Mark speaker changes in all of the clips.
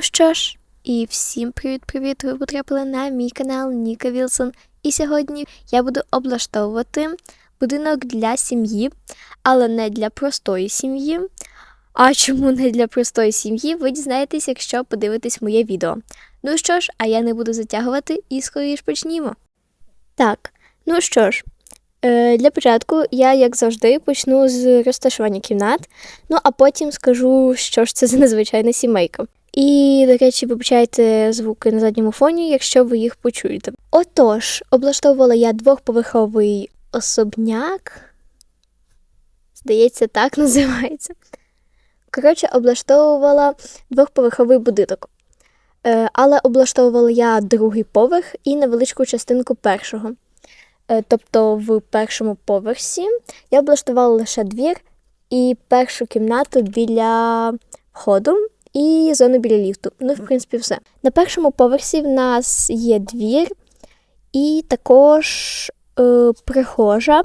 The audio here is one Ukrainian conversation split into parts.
Speaker 1: Що ж, і всім привіт-привіт! Ви потрапили на мій канал Ніка Вілсон. І сьогодні я буду облаштовувати будинок для сім'ї, але не для простої сім'ї. А чому не для простої сім'ї, ви дізнаєтесь, якщо подивитесь моє відео. Ну що ж, а я не буду затягувати і скоріш почнімо. Так, ну що ж, е, для початку я, як завжди, почну з розташування кімнат, ну а потім скажу, що ж це за незвичайна сімейка. І, до речі, вибачайте звуки на задньому фоні, якщо ви їх почуєте. Отож, облаштовувала я двохповерховий особняк. Здається, так називається. Коротше, облаштовувала двохповерховий будинок. Е, Але облаштовувала я другий поверх і невеличку частинку першого. Е, Тобто в першому поверсі я облаштувала лише двір і першу кімнату біля входу і зону біля ліфту. Ну, в принципі, все. На першому поверсі в нас є двір і також е, прихожа.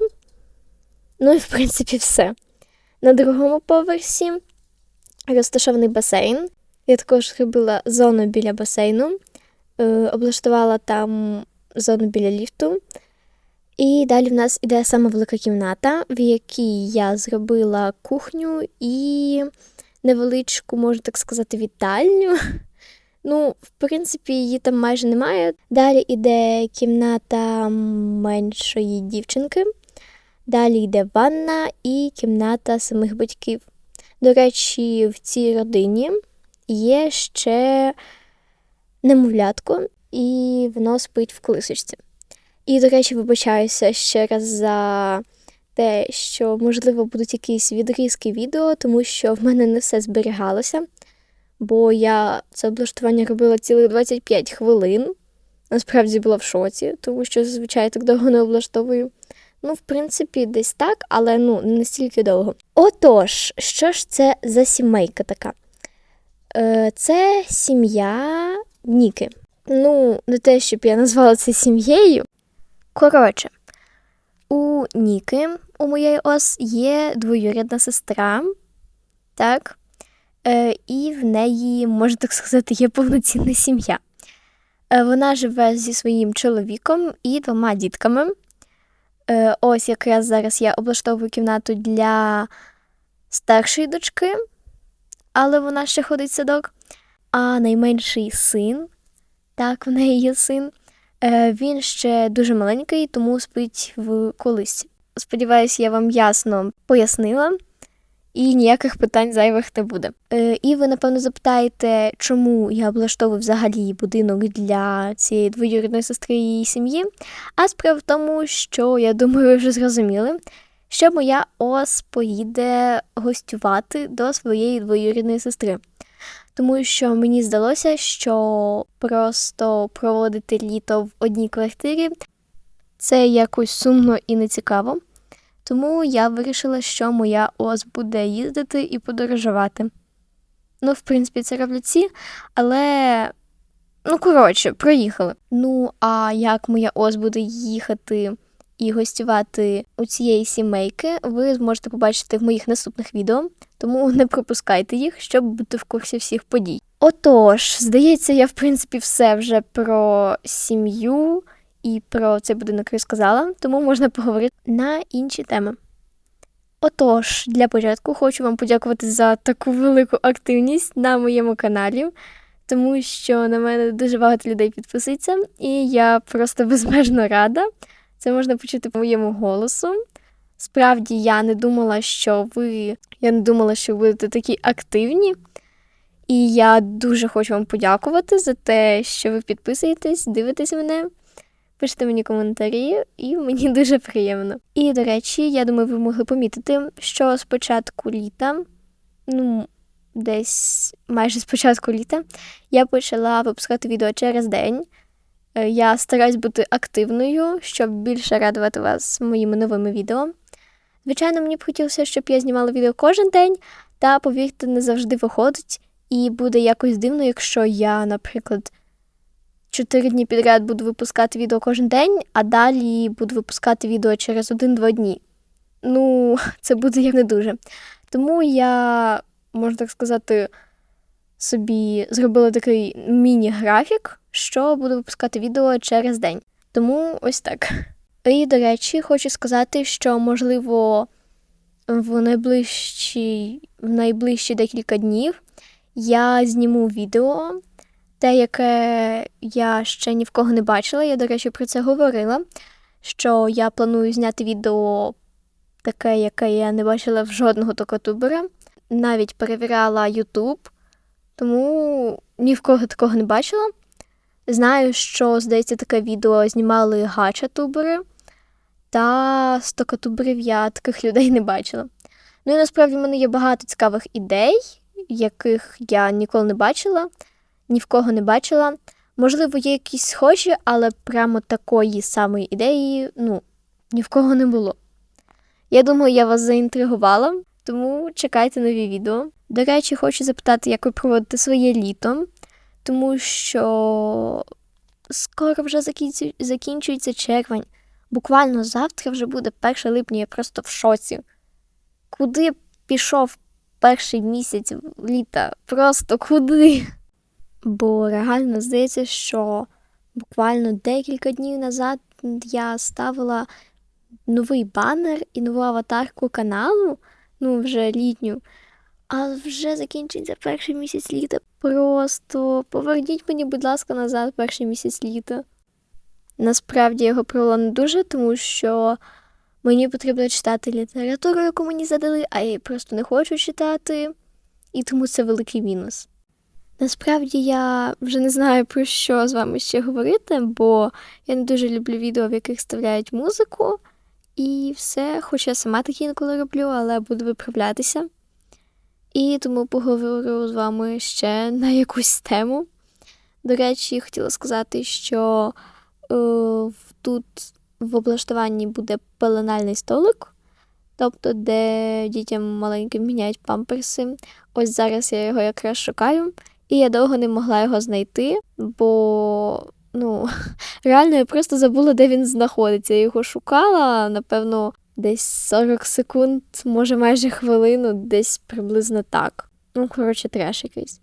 Speaker 1: Ну і в принципі все. На другому поверсі розташований басейн. Я також зробила зону біля басейну, е, облаштувала там зону біля ліфту. І далі в нас іде сама велика кімната, в якій я зробила кухню і невеличку, можна так сказати, вітальню. Ну, в принципі, її там майже немає. Далі йде кімната меншої дівчинки. Далі йде ванна і кімната самих батьків. До речі, в цій родині є ще немовлятко, і воно спить в колисочці. І, до речі, вибачаюся ще раз за те, що, можливо, будуть якісь відрізки відео, тому що в мене не все зберігалося, бо я це облаштування робила цілих 25 хвилин. Насправді була в шоці, тому що зазвичай так довго не облаштовую. Ну, в принципі, десь так, але ну, не настільки довго. Отож, що ж це за сімейка така? Е, Це сім'я Ніки. Ну, не те, щоб я назвала це сім'єю. Коротше, у Ніки, у моєї ос, є двоюрідна сестра, так? Е, І в неї, можна так сказати, є повноцінна сім'я. Е, Вона живе зі своїм чоловіком і двома дітками. Е, Ось якраз зараз я облаштовую кімнату для старшої дочки, але вона ще ходить в садок. А найменший син, так, в неї є син. Е, Він ще дуже маленький, тому спить в колисці. Сподіваюсь, я вам ясно пояснила, і ніяких питань зайвих не буде. Е, І ви, напевно, запитаєте, чому я облаштовую взагалі будинок для цієї двоюрідної сестри і її сім'ї. А справа в тому, що я думаю, ви вже зрозуміли, що моя ос поїде гостювати до своєї двоюрідної сестри тому що мені здалося, що просто проводити літо в одній квартирі це якось сумно і нецікаво. Тому я вирішила, що моя ос буде їздити і подорожувати. Ну, в принципі, це роблять всі, але, ну, коротше, проїхали. Ну, а як моя ос буде їхати і гостювати у цієї сімейки, ви зможете побачити в моїх наступних відео, тому не пропускайте їх, щоб бути в курсі всіх подій. Отож, здається, я в принципі все вже про сім'ю і про цей будинок розказала, тому можна поговорити на інші теми. Отож, для початку хочу вам подякувати за таку велику активність на моєму каналі, тому що на мене дуже багато людей підписується, і я просто безмежно рада. Це можна почути по моєму голосу. Справді, я не думала, що ви. Я не думала, що ви будете такі активні. І я дуже хочу вам подякувати за те, що ви підписуєтесь, дивитесь мене, пишете мені коментарі, і мені дуже приємно. І, до речі, я думаю, ви могли помітити, що з початку літа, ну, десь майже з початку літа, я почала випускати відео через день. Е, я стараюсь бути активною, щоб більше радувати вас моїми новими відео. Звичайно, мені б хотілося, щоб я знімала відео кожен день, та, повірте, не завжди виходить, і буде якось дивно, якщо я, наприклад, 4 дні підряд буду випускати відео кожен день, а далі буду випускати відео через 1-2 дні. Ну, це буде як не дуже. Тому я, можна так сказати, собі зробила такий міні-графік, що буду випускати відео через день. Тому ось так. І, до речі, хочу сказати, що можливо в найближчі, в найближчі декілька днів я зніму відео, те, яке я ще ні в кого не бачила. Я, до речі, про це говорила. Що я планую зняти відео таке, яке я не бачила в жодного токотубера. Навіть перевіряла YouTube, тому ні в кого такого не бачила. Знаю, що, здається, таке відео знімали гача-тубери, та з токотуберів я таких людей не бачила. Ну і насправді в мене є багато цікавих ідей, яких я ніколи не бачила, ні в кого не бачила. Можливо, є якісь схожі, але прямо такої самої ідеї, ну, ні в кого не було. Я думаю, я вас заінтригувала, тому чекайте нові відео. До речі, хочу запитати, як ви проводите своє літо, тому що скоро вже закінчується червень. Буквально завтра вже буде 1 липня, я просто в шоці. Куди пішов перший місяць літа? Просто куди? Бо реально здається, що буквально декілька днів назад я ставила новий банер і нову аватарку каналу, ну вже літню, а вже закінчиться перший місяць літа. Просто поверніть мені, будь ласка, назад перший місяць літа. Насправді його провела не дуже, тому що мені потрібно читати літературу, яку мені задали, а я просто не хочу читати, і тому це великий мінус. Насправді я вже не знаю про що з вами ще говорити, бо я не дуже люблю відео, в яких ставляють музику, і все, хоч я сама такі інколи роблю, але буду виправлятися. І тому поговорю з вами ще на якусь тему. До речі, хотіла сказати, що е, тут в облаштуванні буде пеленальний столик, тобто, де дітям маленьким міняють памперси. Ось зараз я його якраз шукаю. І я довго не могла його знайти, бо ну, реально я просто забула, де він знаходиться. Я його шукала, напевно, десь 40 секунд, може майже хвилину, десь приблизно так. Ну, коротше, треш якийсь.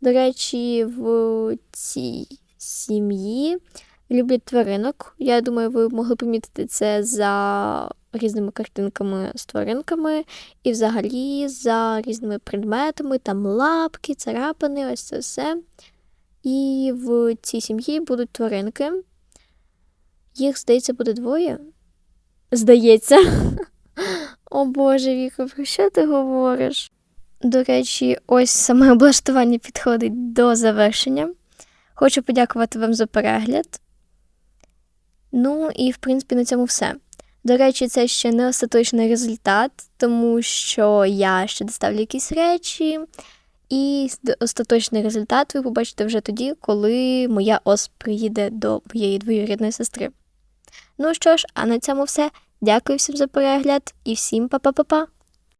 Speaker 1: До речі, в цій сім'ї люблять тваринок. Я думаю, ви могли помітити це за різними картинками з тваринками, і взагалі за різними предметами, там лапки, царапини, ось це все. І в цій сім'ї будуть тваринки. Їх, здається, буде двоє. Здається. О Боже, Віка, про що ти говориш? До речі, ось саме облаштування підходить до завершення. Хочу подякувати вам за перегляд. Ну і в принципі на цьому все. До речі, це ще не остаточний результат, тому що я ще доставлю якісь речі, і остаточний результат ви побачите вже тоді, коли моя ос приїде до моєї двоюрідної сестри. Ну що ж, а на цьому все. Дякую всім за перегляд і всім па-па-па-па!